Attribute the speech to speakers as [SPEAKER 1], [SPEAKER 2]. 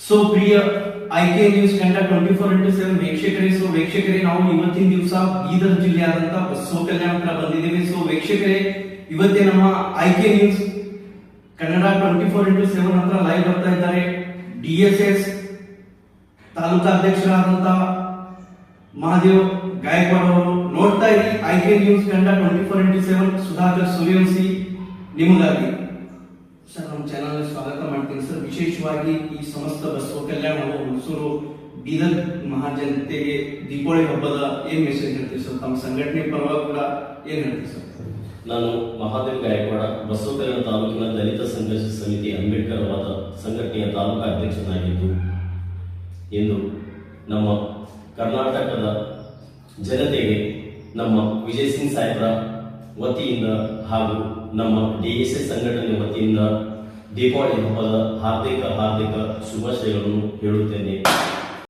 [SPEAKER 1] So Priya I K news Kannada twenty four into seven ವೀಕ್ಷಕರೇ. So ವೀಕ್ಷಕರೇ, ನಾವು ಇವತ್ತಿನ ದಿವಸ ಬೀದರ್ ಜಿಲ್ಲೆ ಆದಂತ ಬಸವ ಕಲ್ಯಾಣ ಹತ್ರ ಬಂದಿದ್ದೇವೆ. ಸೊ ವೀಕ್ಷಕರೇ, ಇವತ್ತೇ ನಮ್ಮ I K news Kannada twenty four into seven ಹತ್ರ ಲೈವ್ ಬರ್ತಾ ಇದ್ದಾರೆ. ಡಿ ಎಸ್ ಎಸ್ ತಾಲೂಕಾ ಅಧ್ಯಕ್ಷರಾದಂತ ಮಹಾದೇವ್ ಗಾಯಕ್ವಾಡ್ ಅವರು ನೋಡ್ತಾ ಇರಿ. I K news Kannada twenty four into seven Sudhakar Suryavanshi ನಿಮಗಾಗಿ. ಸರ್, ನಮ್ಮ ಚಾನಲ್ ಸ್ವಾಗತ ಮಾಡ್ತೀನಿ ಸರ್. ವಿಶೇಷವಾಗಿ ಈ ಸಮಸ್ತ ಬಸವ ಕಲ್ಯಾಣ ಹುಣಸೂರು ಬೀದರ್ ಮಹಾಜನತೆಗೆ ದೀಪಾವಳಿ ಹಬ್ಬದ ಏನ್ ಮೆಸೇಜ್ ಹೇಳ್ತೀವಿ ಸರ್? ತಮ್ಮ ಸಂಘಟನೆ ಪರವಾಗಿ ಕೂಡ ಏನ್ ಹೇಳ್ತೀವಿ ಸರ್?
[SPEAKER 2] ನಾನು ಮಹಾದೇವ್ ಗಾಯಕವಾಡ, ಬಸವ ಕಲ್ಯಾಣ ತಾಲೂಕಿನ ದಲಿತ ಸಂಘರ್ಷ ಸಮಿತಿ ಅಂಬೇಡ್ಕರ್ ವಾದ ಸಂಘಟನೆಯ ತಾಲೂಕಾ ಅಧ್ಯಕ್ಷನಾಗಿದ್ದು, ಇಂದು ನಮ್ಮ ಕರ್ನಾಟಕದ ಜನತೆಗೆ ನಮ್ಮ ವಿಜಯ್ ಸಿಂಗ್ ಸಾಹೇಬ್ರ ವತಿಯಿಂದ ಹಾಗೂ ನಮ್ಮ ಡಿ ಎಸ್ ಎಸ್ ಸಂಘಟನೆ ವತಿಯಿಂದ ದೀಪಾವಳಿ ಹಬ್ಬದ ಹಾರ್ದಿಕ ಹಾರ್ದಿಕ ಶುಭಾಶಯಗಳನ್ನು ಹೇಳುತ್ತೇನೆ.